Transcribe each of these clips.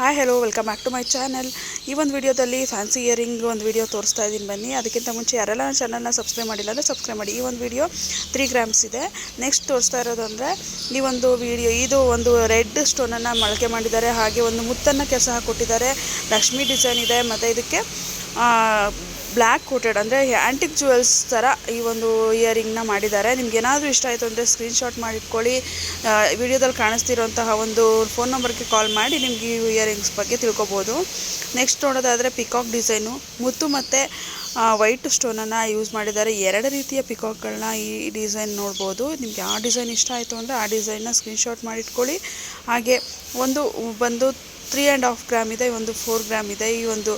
Hi hello welcome back to my channel ಈ ಒಂದು ವಿಡಿಯೋದಲ್ಲಿ ಫ್ಯಾನ್ಸಿ ಇಯರಿಂಗ್ ಒಂದು ವಿಡಿಯೋ ತೋರಿಸ್ತಾ ಇದ್ದೀನಿ ಬನ್ನಿ. ಅದಕ್ಕಿಂತ ಮುಂಚೆ ಯಾರೆಲ್ಲ ನನ್ನ ಚಾನಲ್ನ ಸಬ್ಸ್ಕ್ರೈಬ್ ಮಾಡಿಲ್ಲ ಅಂದರೆ ಸಬ್ಸ್ಕ್ರೈಬ್ ಮಾಡಿ. ಈ ಒಂದು ವಿಡಿಯೋ ತ್ರೀ ಗ್ರಾಮ್ಸ್ ಇದೆ. ನೆಕ್ಸ್ಟ್ ತೋರಿಸ್ತಾ ಇರೋದು ಅಂದರೆ ಈ ಒಂದು ವಿಡಿಯೋ ಇದು ಒಂದು ರೆಡ್ ಸ್ಟೋನನ್ನು ಮೊಳಕೆ ಮಾಡಿದ್ದಾರೆ. ಹಾಗೆ ಒಂದು ಮುತ್ತನ್ನು ಕೆಲಸ ಕೊಟ್ಟಿದ್ದಾರೆ ಲಕ್ಷ್ಮಿ ಡಿಸೈನ್ ಇದೆ. ಮತ್ತು ಇದಕ್ಕೆ ಬ್ಲ್ಯಾಕ್ ಕೋಟೆಡ್ ಅಂದರೆ ಆ್ಯಂಟಿಕ್ ಜುವೆಲ್ಸ್ ಥರ ಈ ಒಂದು ಇಯರಿಂಗ್ನ ಮಾಡಿದ್ದಾರೆ. ನಿಮ್ಗೆ ಏನಾದರೂ ಇಷ್ಟ ಆಯಿತು ಅಂದರೆ ಸ್ಕ್ರೀನ್ಶಾಟ್ ಮಾಡಿಟ್ಕೊಳ್ಳಿ. ವಿಡಿಯೋದಲ್ಲಿ ಕಾಣಿಸ್ತಿರೋಂತಹ ಒಂದು ಫೋನ್ ನಂಬರ್ಗೆ ಕಾಲ್ ಮಾಡಿ ನಿಮ್ಗೆ ಈ ಇಯರಿಂಗ್ಸ್ ಬಗ್ಗೆ ತಿಳ್ಕೊಬೋದು. ನೆಕ್ಸ್ಟ್ ನೋಡೋದಾದರೆ ಪಿಕಾಕ್ ಡಿಸೈನು ಮುತ್ತು ಮತ್ತು ವೈಟ್ ಸ್ಟೋನನ್ನು ಯೂಸ್ ಮಾಡಿದ್ದಾರೆ. ಎರಡು ರೀತಿಯ ಪಿಕಾಕ್ಗಳನ್ನ ಈ ಡಿಸೈನ್ ನೋಡ್ಬೋದು. ನಿಮಗೆ ಆ ಡಿಸೈನ್ ಇಷ್ಟ ಆಯಿತು ಅಂದರೆ ಆ ಡಿಸೈನ್ನ ಸ್ಕ್ರೀನ್ಶಾಟ್ ಮಾಡಿಟ್ಕೊಳ್ಳಿ. ಹಾಗೆ ಒಂದು ಬಂದು ತ್ರೀ ಆ್ಯಂಡ್ ಹಾಫ್ ಗ್ರಾಮ್ ಇದೆ, ಒಂದು ಫೋರ್ ಗ್ರಾಮ್ ಇದೆ. ಈ ಒಂದು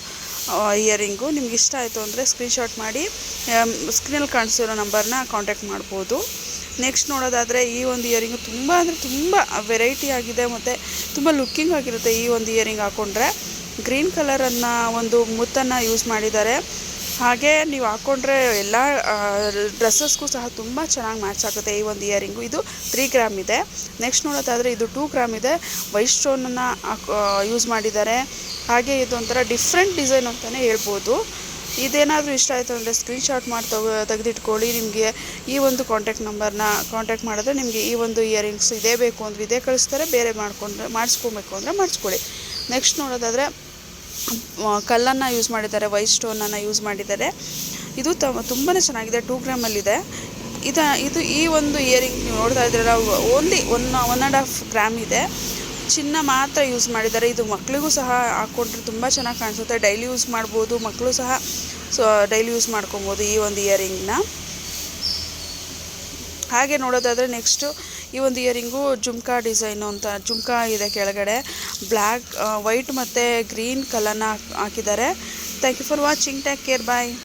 ಇಯರಿಂಗು. ನಿಮ್ಗೆ ಇಷ್ಟ ಆಯಿತು ಅಂದರೆ ಸ್ಕ್ರೀನ್ಶಾಟ್ ಮಾಡಿ ಸ್ಕ್ರೀನಲ್ಲಿ ಕಾಣಿಸಿರೋ ನಂಬರ್ನ ಕಾಂಟ್ಯಾಕ್ಟ್ ಮಾಡ್ಬೋದು. ನೆಕ್ಸ್ಟ್ ನೋಡೋದಾದರೆ ಈ ಒಂದು ಇಯರಿಂಗು ತುಂಬ ಅಂದರೆ ತುಂಬ ವೆರೈಟಿ ಆಗಿದೆ ಮತ್ತು ತುಂಬ ಲುಕ್ಕಿಂಗ್ ಆಗಿರುತ್ತೆ ಈ ಒಂದು ಇಯರಿಂಗ್ ಹಾಕ್ಕೊಂಡ್ರೆ ಗ್ರೀನ್ ಕಲರನ್ನು ಒಂದು ಮುತ್ತನ್ನು ಯೂಸ್ ಮಾಡಿದ್ದಾರೆ. ಹಾಗೆ ನೀವು ಹಾಕ್ಕೊಂಡ್ರೆ ಎಲ್ಲ ಡ್ರೆಸ್ಸಸ್ಗೂ ಸಹ ತುಂಬ ಚೆನ್ನಾಗಿ ಮ್ಯಾಚ್ ಆಗುತ್ತೆ ಈ ಒಂದು ಇಯರಿಂಗು. ಇದು ತ್ರೀ ಗ್ರಾಮ್ ಇದೆ. ನೆಕ್ಸ್ಟ್ ನೋಡೋದಾದರೆ ಇದು ಟೂ ಗ್ರಾಮ್ ಇದೆ. ವೈಟ್ ಸ್ಟೋನನ್ನು ಯೂಸ್ ಮಾಡಿದ್ದಾರೆ. ಹಾಗೆ ಇದು ಒಂಥರ ಡಿಫ್ರೆಂಟ್ ಡಿಸೈನ್ ಅಂತಲೇ ಹೇಳ್ಬೋದು. ಇದೇನಾದರೂ ಇಷ್ಟ ಆಯಿತು ಅಂದರೆ ಸ್ಕ್ರೀನ್ಶಾಟ್ ಮಾಡಿ ತಗೋ, ತೆಗೆದಿಟ್ಕೊಳ್ಳಿ. ನಿಮಗೆ ಈ ಒಂದು ಕಾಂಟ್ಯಾಕ್ಟ್ ನಂಬರ್ನ ಕಾಂಟ್ಯಾಕ್ಟ್ ಮಾಡಿದ್ರೆ ನಿಮಗೆ ಈ ಒಂದು ಇಯರಿಂಗ್ಸ್ ಇದೇ ಬೇಕು ಅಂದರೆ ಇದೇ ಕಳಿಸ್ತಾರೆ, ಬೇರೆ ಮಾಡಿಕೊಂಡ್ರೆ, ಮಾಡಿಸ್ಕೊಬೇಕು ಅಂದರೆ ಮಾಡಿಸ್ಕೊಳ್ಳಿ. ನೆಕ್ಸ್ಟ್ ನೋಡೋದಾದರೆ ಕಲ್ಲನ್ನು ಯೂಸ್ ಮಾಡಿದ್ದಾರೆ ವೈಟ್ ಸ್ಟೋನನ್ನು ಯೂಸ್ ಮಾಡಿದ್ದಾರೆ. ಇದು ತ ತುಂಬಾ ಚೆನ್ನಾಗಿದೆ ಟೂ ಗ್ರಾಮಲ್ಲಿದೆ ಇದು ಇದು ಈ ಒಂದು ಇಯರಿಂಗ್ ನೀವು ನೋಡ್ತಾ ಇದ್ದೀರಲ್ಲ only one one and half gram ಇದೆ. ಚಿನ್ನ ಮಾತ್ರ ಯೂಸ್ ಮಾಡಿದ್ದಾರೆ. ಇದು ಮಕ್ಕಳಿಗೂ ಸಹ ಹಾಕ್ಕೊಂಡ್ರೆ ತುಂಬ ಚೆನ್ನಾಗಿ ಕಾಣಿಸುತ್ತೆ. ಡೈಲಿ ಯೂಸ್ ಮಾಡ್ಬೋದು ಮಕ್ಕಳು ಸಹ ಸೊ ಡೈಲಿ ಯೂಸ್ ಮಾಡ್ಕೊಬೋದು ಈ ಒಂದು ಇಯರಿಂಗ್ನ ಹಾಗೆ ನೋಡೋದಾದರೆ ನೆಕ್ಸ್ಟು ಈ ಒಂದು ಇಯರಿಂಗು ಜುಮ್ಕಾ ಡಿಸೈನು ಅಂತ, ಜುಮ್ಕಾ ಇದೆ ಕೆಳಗಡೆ. ಬ್ಲ್ಯಾಕ್ ವೈಟ್ ಮತ್ತು ಗ್ರೀನ್ ಕಲರ್ನ ಹಾಕಿದ್ದಾರೆ. Thank you for watching take care bye